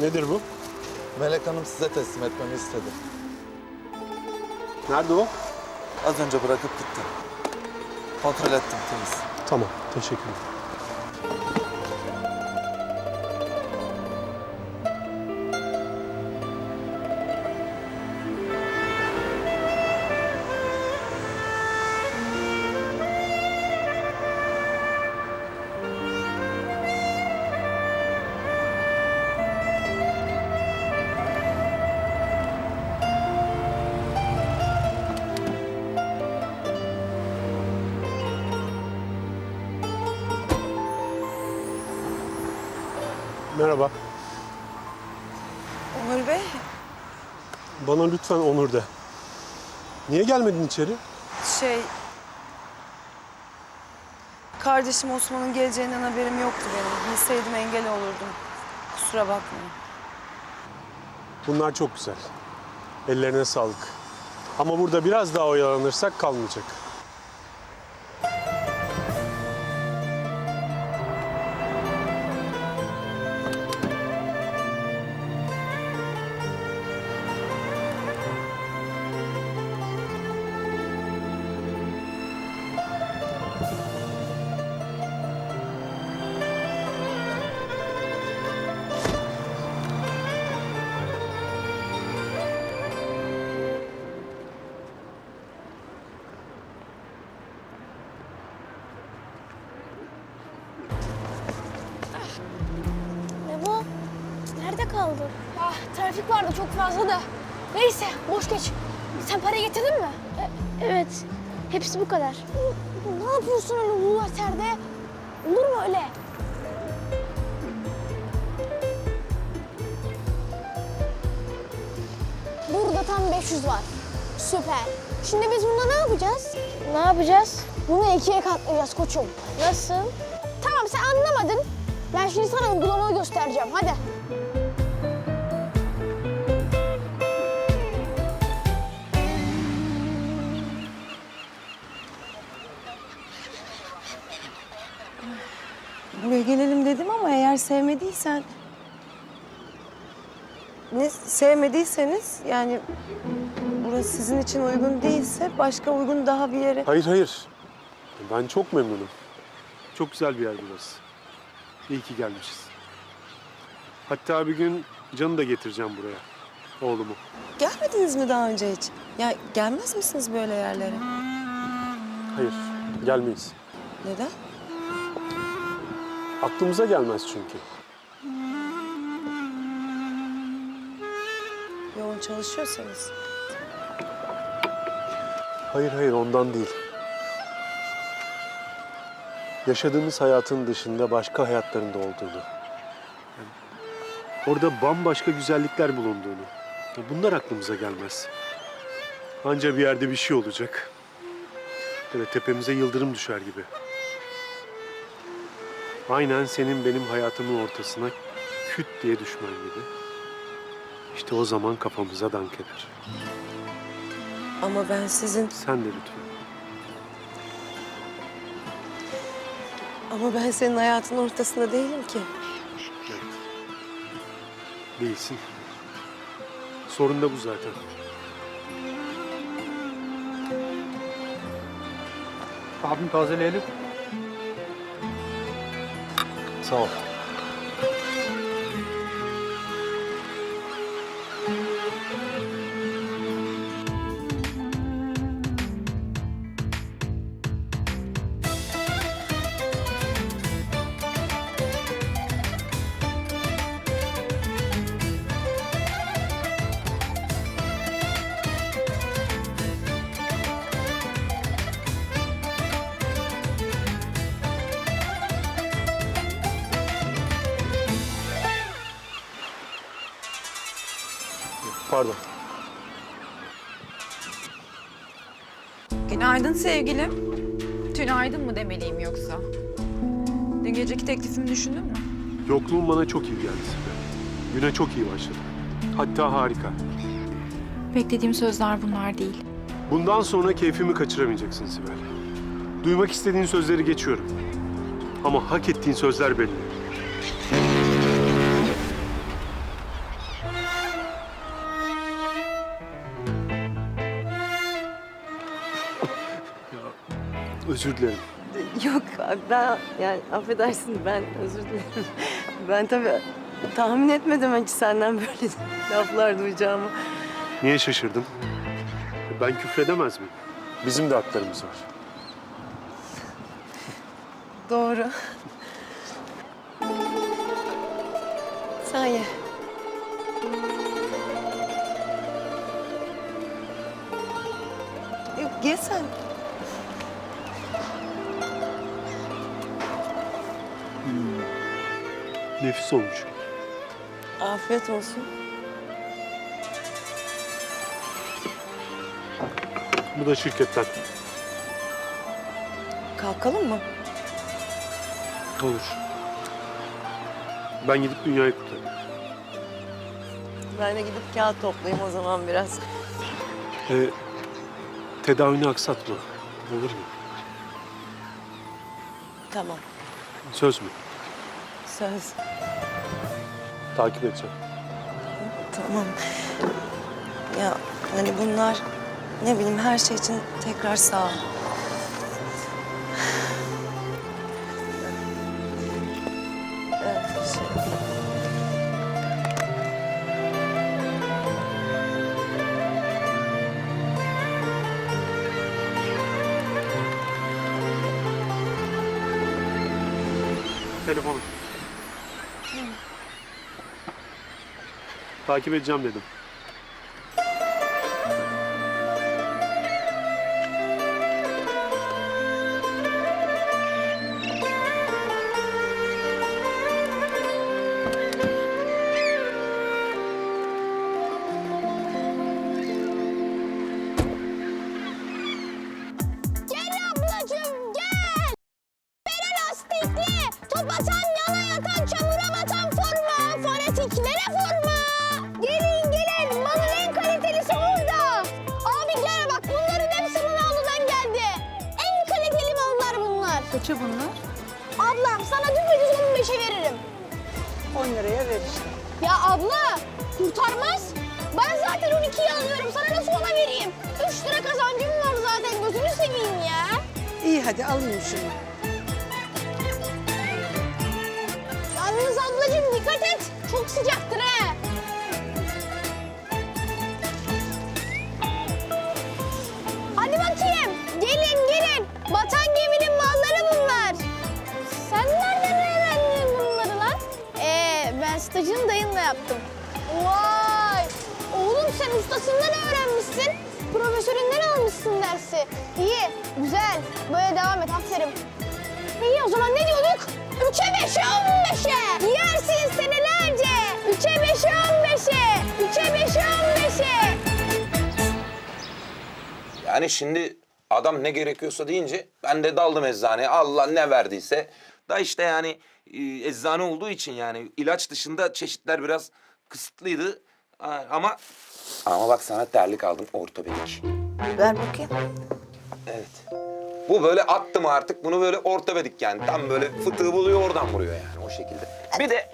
Nedir bu? Melek Hanım size teslim etmemi istedi. Nerede o? Az önce bırakıp gitti. Kontrol ettim temiz. Tamam, teşekkür ederim. Merhaba. Onur Bey, Bana lütfen Onur de. Niye gelmedin içeri? şey... Kardeşim Osman'ın geleceğinden haberim yoktu benim. Bilseydim engel olurdum. Kusura bakmayın. Bunlar çok güzel. Ellerine sağlık. Ama burada biraz daha oyalanırsak kalmayacak. Kaldın? Ah, trafik vardı çok fazla da. Neyse, boş geç. Sen para getirdin mi? evet. Hepsi bu kadar. Ne yapıyorsun öyle ulu aterde? Olur mu öyle? Burada tam 500 var. Süper. Şimdi biz bunda ne yapacağız? Ne yapacağız? Bunu ikiye katlayacağız koçum. Nasıl? Tamam sen anlamadın. Ben şimdi sana uygulamayı göstereceğim. Hadi. Buraya gelelim dedim ama eğer sevmediysen... Ne sevmediyseniz yani burası sizin için uygun değilse başka uygun daha bir yere... Hayır hayır. Ben çok memnunum. Çok güzel bir yer burası. İyi ki gelmişiz. Hatta bir gün Can'ı da getireceğim buraya. Oğlumu. Gelmediniz mi daha önce hiç? Ya gelmez misiniz böyle yerlere? Hayır, gelmeyiz. Neden? Aklımıza gelmez çünkü. Yoğun çalışıyorsanız. Hayır hayır ondan değil. Yaşadığımız hayatın dışında başka hayatların da olduğunu. Yani orada bambaşka güzellikler bulunduğunu. Bunlar aklımıza gelmez. Anca bir yerde bir şey olacak. Böyle tepemize yıldırım düşer gibi. Aynen senin benim hayatımın ortasına küt diye düşmen gibi. İşte o zaman kafamıza dank eder. Ama ben sizin... Sen de lütfen. Ama ben senin hayatın ortasında değilim ki. Evet. Değilsin. Sorun da bu zaten. Abim tazeleyelim. Sağ Pardon. Günaydın sevgilim. Tünaydın mı demeliyim yoksa? Dün geceki teklifimi düşündün mü? Yokluğun bana çok iyi geldi Sibel. Güne çok iyi başladı. Hatta harika. Beklediğim sözler bunlar değil. Bundan sonra keyfimi kaçıramayacaksın Sibel. Duymak istediğin sözleri geçiyorum. Ama hak ettiğin sözler belli. Özür dilerim. Yok ben yani affedersin ben özür dilerim. Ben tabii tahmin etmedim hiç senden böyle laflar duyacağımı. Niye şaşırdın? Ben küfredemez miyim? Bizim de haklarımız var. Doğru. Sen ye. Yok ye sen. Nefis olmuş. Afiyet olsun. Bu da şirketten. Kalkalım mı? Olur. Ben gidip dünyayı kurtarayım. Ben de gidip kağıt toplayayım o zaman biraz. Ee, tedavini aksatma. Olur mu? Tamam. Söz mü? Söz. Takip edeceğim. Tamam. Ya hani bunlar ne bileyim her şey için tekrar sağ ol. Ee, şey- Telefonum. Takip edeceğim dedim. Ya abla, kurtarmaz. Ben zaten 12'yi alıyorum, sana nasıl ona vereyim? 3 lira kazancım var zaten, gözünü seveyim ya. İyi hadi alayım şunu. Yalnız ablacığım dikkat et. Çok sıcaktır he. Yaptım. Vay. Oğlum sen ustasından öğrenmişsin. Profesöründen almışsın dersi. İyi, güzel. Böyle devam et. Aferin. İyi o zaman ne diyorduk? Üçe beşe on beşe. Yersin senelerce. Üçe beşe on beşe. Üçe beşe on beşe. Yani şimdi adam ne gerekiyorsa deyince ben de daldım eczaneye. Allah ne verdiyse. Da işte yani e, eczane olduğu için yani ilaç dışında çeşitler biraz kısıtlıydı. Ha, Ama ama bak sana terlik aldım ortopedik. Ver bakayım. Evet. Bu böyle attım artık bunu böyle ortopedik yani. Tam böyle fıtığı buluyor oradan vuruyor yani o şekilde. Bir de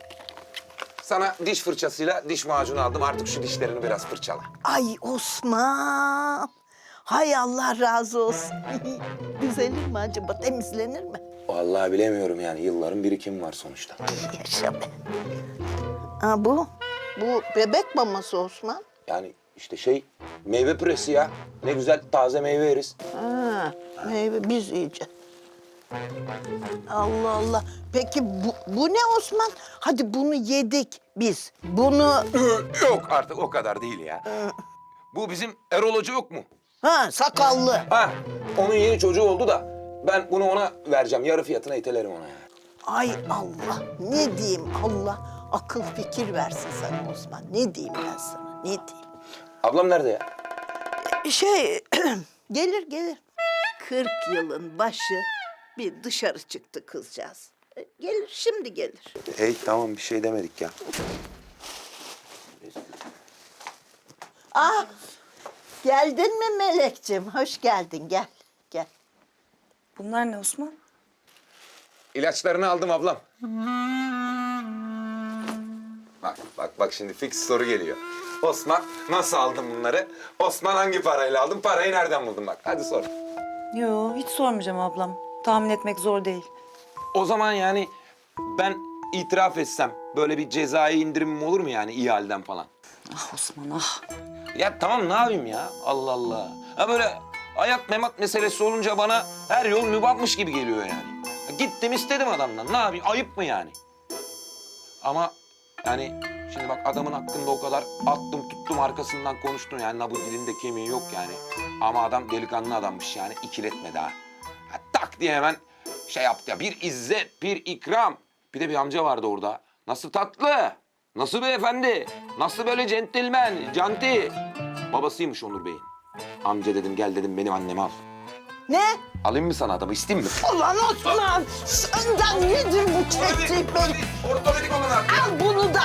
sana diş fırçasıyla diş macunu aldım. Artık şu dişlerini biraz fırçala. Ay Osman. Hay Allah razı olsun. Düzelir mi acaba? Temizlenir mi? Vallahi bilemiyorum yani yılların birikimi var sonuçta. Yaşa be. Ha bu? Bu bebek maması Osman. Yani işte şey meyve püresi ya. Ne güzel taze meyve yeriz. Ha, meyve biz yiyeceğiz. Allah Allah. Peki bu, bu ne Osman? Hadi bunu yedik biz. Bunu... Yok artık o kadar değil ya. Bu bizim Erol Hoca yok mu? Ha sakallı. Ha onun yeni çocuğu oldu da ben bunu ona vereceğim. Yarı fiyatına itelerim ona ya. Ay Allah. Ne diyeyim Allah akıl fikir versin sana Osman. Ne diyeyim ben sana? Ne diyeyim? Ablam nerede ya? Şey gelir gelir. 40 yılın başı bir dışarı çıktı kızcağız. E, Gelir şimdi gelir. Hey tamam bir şey demedik ya. Ah geldin mi Melekciğim? Hoş geldin gel gel. Bunlar ne Osman? İlaçlarını aldım ablam. Bak bak bak şimdi fix soru geliyor. Osman nasıl aldın bunları? Osman hangi parayla aldın? Parayı nereden buldun bak? Hadi sor. Yo hiç sormayacağım ablam. Tahmin etmek zor değil. O zaman yani ben itiraf etsem böyle bir cezai indirimim olur mu yani iyi halden falan? Ah Osman ah. Ya tamam ne yapayım ya? Allah Allah. Ha böyle hayat memat meselesi olunca bana her yol mübahmış gibi geliyor yani. Ya Gittim istedim adamdan. Ne yapayım? Ayıp mı yani? Ama yani şimdi bak adamın hakkında o kadar attım tuttum arkasından konuştum yani bu dilinde kemiği yok yani. Ama adam delikanlı adammış yani ikiletmedi ha. ha tak diye hemen şey yaptı ya bir izzet bir ikram. Bir de bir amca vardı orada. Nasıl tatlı? Nasıl beyefendi? Nasıl böyle centilmen, canti? Babasıymış Onur Bey'in. Amca dedim gel dedim benim annemi al. Ne? Alayım mı sana adamı isteyeyim mi? Ulan Osman! Senden nedir bu çektiğin? Ortopedik olarak. Al bunu da!